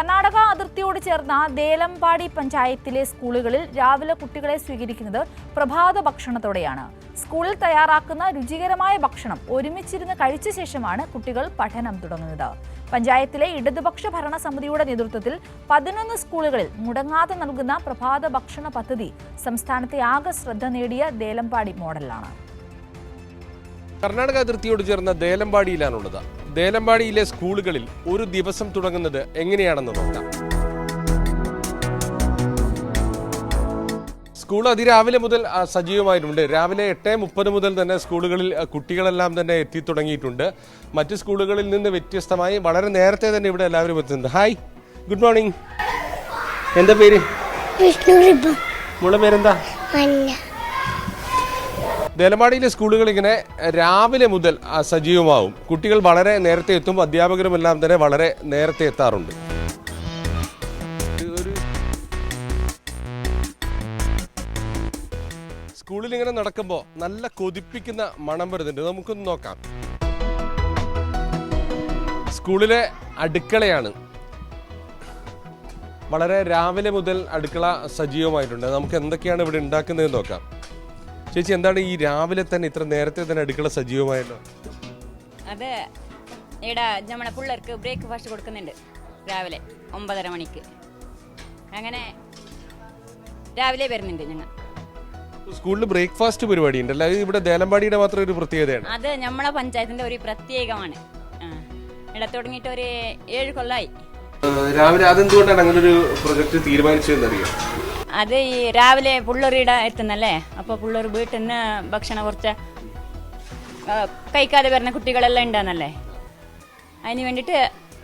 കർണാടക അതിർത്തിയോട് ചേർന്ന ദേലമ്പാടി പഞ്ചായത്തിലെ സ്കൂളുകളിൽ രാവിലെ കുട്ടികളെ സ്വീകരിക്കുന്നത് പ്രഭാത ഭക്ഷണത്തോടെയാണ്. സ്കൂളിൽ തയ്യാറാക്കുന്ന രുചികരമായ ഭക്ഷണം ഒരുമിച്ചിരുന്ന് കഴിച്ച ശേഷമാണ് കുട്ടികൾ പഠനം തുടങ്ങുന്നത്. പഞ്ചായത്തിലെ ഇടതുപക്ഷ ഭരണസമിതിയുടെ നേതൃത്വത്തിൽ പതിനൊന്ന് സ്കൂളുകളിൽ മുടങ്ങാതെ നൽകുന്ന പ്രഭാത ഭക്ഷണ പദ്ധതി സംസ്ഥാനത്തെ ആകെ ശ്രദ്ധ നേടിയ ദേലമ്പാടി മോഡലാണ് കർണാടക അതിർത്തിയോട് ചേർന്ന ദേലമ്പാടിയിലാണുള്ളത്. ദേലമ്പാടിയിലെ സ്കൂളുകളിൽ ഒരു ദിവസം തുടങ്ങുന്നത് എങ്ങനെയാണെന്ന് നോക്കാം. സ്കൂൾ അതിരാവിലെ മുതൽ സജീവമായിട്ടുണ്ട്. രാവിലെ എട്ട് മുപ്പത് മുതൽ തന്നെ സ്കൂളുകളിൽ കുട്ടികളെല്ലാം തന്നെ എത്തി തുടങ്ങിയിട്ടുണ്ട്. മറ്റ് സ്കൂളുകളിൽ നിന്ന് വ്യത്യസ്തമായി വളരെ നേരത്തെ തന്നെ ഇവിടെ എല്ലാവരും എത്തുന്നുണ്ട്. ഹായ് ഗുഡ് മോർണിംഗ് എന്താ പേര്? മുള പേരെന്താ? ദേലമാടിയിലെ സ്കൂളുകൾ ഇങ്ങനെ രാവിലെ മുതൽ സജീവമാവും. കുട്ടികൾ വളരെ നേരത്തെ എത്തും അധ്യാപകരും എല്ലാം തന്നെ വളരെ നേരത്തെ എത്താറുണ്ട്. സ്കൂളിൽ ഇങ്ങനെ നടക്കുമ്പോൾ നല്ല കൊതിപ്പിക്കുന്ന മണം വരുന്നുണ്ട്. നമുക്കൊന്ന് നോക്കാം. സ്കൂളിലെ അടുക്കളയാണ്. വളരെ രാവിലെ മുതൽ അടുക്കള സജീവമായിട്ടുണ്ട്. നമുക്ക് എന്തൊക്കെയാണ് ഇവിടെ ഉണ്ടാക്കുന്നതെന്ന് നോക്കാം. ചേച്ചി എന്താണ് ഈ രാവിലെ തന്നെ ഇത്ര നേരത്തെ തന്നെ അടുക്കള സജീവമായല്ലോ? അത് ഇവിടെ നമ്മുടെ പിള്ളേർക്ക് ബ്രേക്ക്ഫാസ്റ്റ് കൊടുക്കുന്നുണ്ട് രാവിലെ ഒമ്പതര മണിക്ക്. അങ്ങനെ രാവിലെ വരുന്നുണ്ട് ഞങ്ങൾ. സ്കൂളിൽ ബ്രേക്ക്ഫാസ്റ്റ് പരിപാടി ഉണ്ട് അത് ഇവിടെ ദേലമ്പാടിയുടെ മാത്രം ഒരു പ്രത്യേകതയാണ്. അത് നമ്മളെ പഞ്ചായത്തിന്റെ ഒരു പ്രത്യേകമാണ്. ഇവിടെ തുടങ്ങിയിട്ട് ഒരു ഏഴ് കൊല്ലായി. രാവിലെ അതെന്തുകൊണ്ടാണ് അങ്ങനെ ഒരു പ്രൊജക്ട് തീരുമാനിച്ചതെന്നറിയാം? അത് ഈ രാവിലെ ഇട എത്തുന്നല്ലേ? അപ്പോൾ പിള്ളേർ വീട്ടിൽ നിന്ന് ഭക്ഷണം കുറച്ച് കഴിക്കാതെ വരുന്ന കുട്ടികളെല്ലാം ഉണ്ടാന്നല്ലേ? അതിന് വേണ്ടിയിട്ട്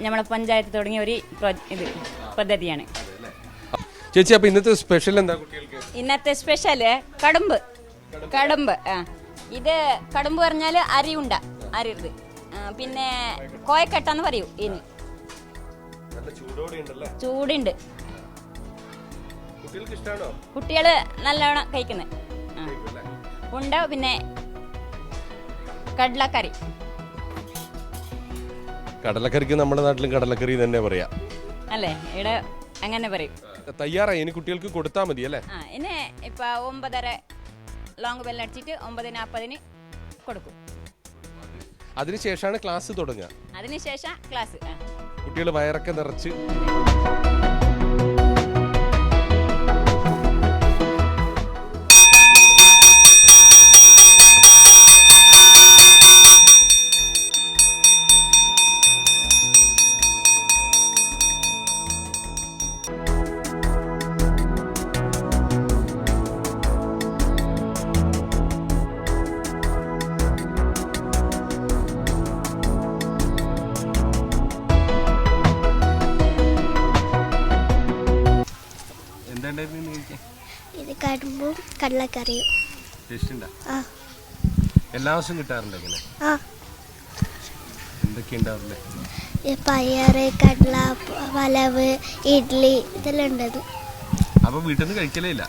നമ്മളെ പഞ്ചായത്ത് തുടങ്ങിയ ഒരു ഇത് പദ്ധതിയാണ്. ചേച്ചി അപ്പൊ ഇന്നത്തെ സ്പെഷ്യൽ എന്താ കുട്ടികൾക്ക്? ഇന്നത്തെ സ്പെഷ്യൽ കടുമ്പ്. കടുമ്പ് ആ. ഇത് കടുമ്പ് പറഞ്ഞാൽ അരിയുണ്ട ഉണ്ട അരി പിന്നെ കോയക്കെട്ടെന്ന് പറയൂ ഇനി നല്ല ചൂടോടെ ഉണ്ടല്ലേ? ചൂടുണ്ട്. കുട്ടികൾ നല്ലോണം കഴിക്കുന്നത് ഉണ്ട പിന്നെ കടലക്കറി. കടലക്കറിക്ക് നമ്മുടെ നാട്ടിലും കടലക്കറി തന്നെ പറയാ. അല്ലേ? ഇവിടെ അങ്ങനെ പറയും. തയ്യാറായി. ഇനി കുട്ടികൾക്ക് കൊടുത്താൽ മതി അല്ലേ? ആ ഇനി ഇപ്പൊ ഒമ്പതര ലോങ് ബെല്ലടിച്ചിട്ട് ഒമ്പത് നാൽപ്പതിന് കൊടുക്കും. അതിനുശേഷമാണ് ക്ലാസ് തുടങ്ങുക. അതിനുശേഷം ക്ലാസ് കുട്ടികൾ വയറൊക്കെ നിറച്ച്. എന്താണ്ടായിരുന്നു കഴിക്കാൻ? ഇത് കടുമ്പും കടലക്കറിയും. ടേസ്റ്റ് ഉണ്ടാ? ആ. എല്ലാ ദിവസവും കിട്ടാറുണ്ട് ഇങ്ങനെ? ആ. എന്തൊക്കെ ഉണ്ടാവില്ലേ ഈ പയറ് കടല വലവ് ഇഡ്ഡലി ഇതെല്ലാം ഉണ്ടത് അപ്പൊ വീട്ടിൽ നിന്ന് കഴിക്കലേ ഇല്ല?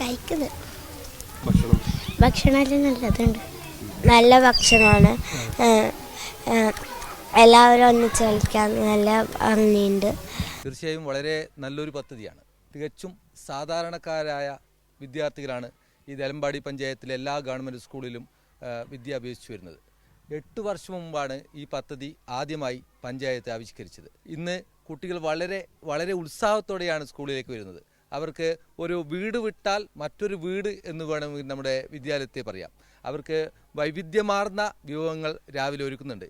കഴിക്കുന്നത് ഭക്ഷണം? ഭക്ഷണമെല്ലാം നല്ലതുണ്ട്. നല്ല ഭക്ഷണമാണ്. എല്ലാവരും ഒന്നിച്ച് കളിക്കാൻ നല്ല ഭംഗിയുണ്ട്. തീർച്ചയായും വളരെ നല്ലൊരു പദ്ധതിയാണ്. തികച്ചും സാധാരണക്കാരായ വിദ്യാർത്ഥികളാണ് ഈ ദലമ്പാടി പഞ്ചായത്തിലെ എല്ലാ ഗവൺമെന്റ് സ്കൂളിലും വിദ്യ അഭ്യസിച്ചു വരുന്നത്. എട്ട് വർഷം മുമ്പാണ് ഈ പദ്ധതി ആദ്യമായി പഞ്ചായത്ത് ആവിഷ്കരിച്ചത്. ഇന്ന് കുട്ടികൾ വളരെ വളരെ ഉത്സാഹത്തോടെയാണ് സ്കൂളിലേക്ക് വരുന്നത്. അവർക്ക് ഒരു വീട് വിട്ടാൽ മറ്റൊരു വീട് എന്ന് വേണമെങ്കിൽ നമ്മുടെ വിദ്യാലയത്തെ പറയാം. അവർക്ക് വൈവിധ്യമാർന്ന വിഭവങ്ങൾ രാവിലെ ഒരുക്കുന്നുണ്ട്.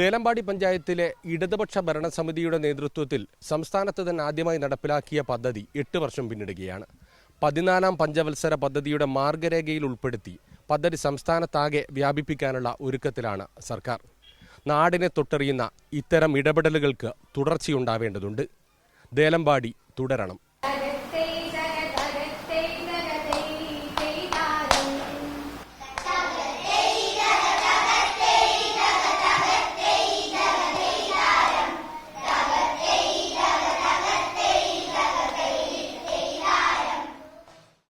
ദേലമ്പാടി പഞ്ചായത്തിലെ ഇടതുപക്ഷ ഭരണസമിതിയുടെ നേതൃത്വത്തിൽ സംസ്ഥാനത്ത് തന്നെ ആദ്യമായി നടപ്പിലാക്കിയ പദ്ധതി എട്ട് വർഷം പിന്നിടുകയാണ്. പതിനാലാം പഞ്ചവത്സര പദ്ധതിയുടെ മാർഗരേഖയിൽ ഉൾപ്പെടുത്തി പദ്ധതി സംസ്ഥാനത്താകെ വ്യാപിപ്പിക്കാനുള്ള ഒരുക്കത്തിലാണ് സർക്കാർ. നാടിനെ തൊട്ടറിയുന്ന ഇത്തരം ഇടപെടലുകൾക്ക് തുടർച്ചയുണ്ടാവേണ്ടതുണ്ട്. ദേലമ്പാടി തുടരണം.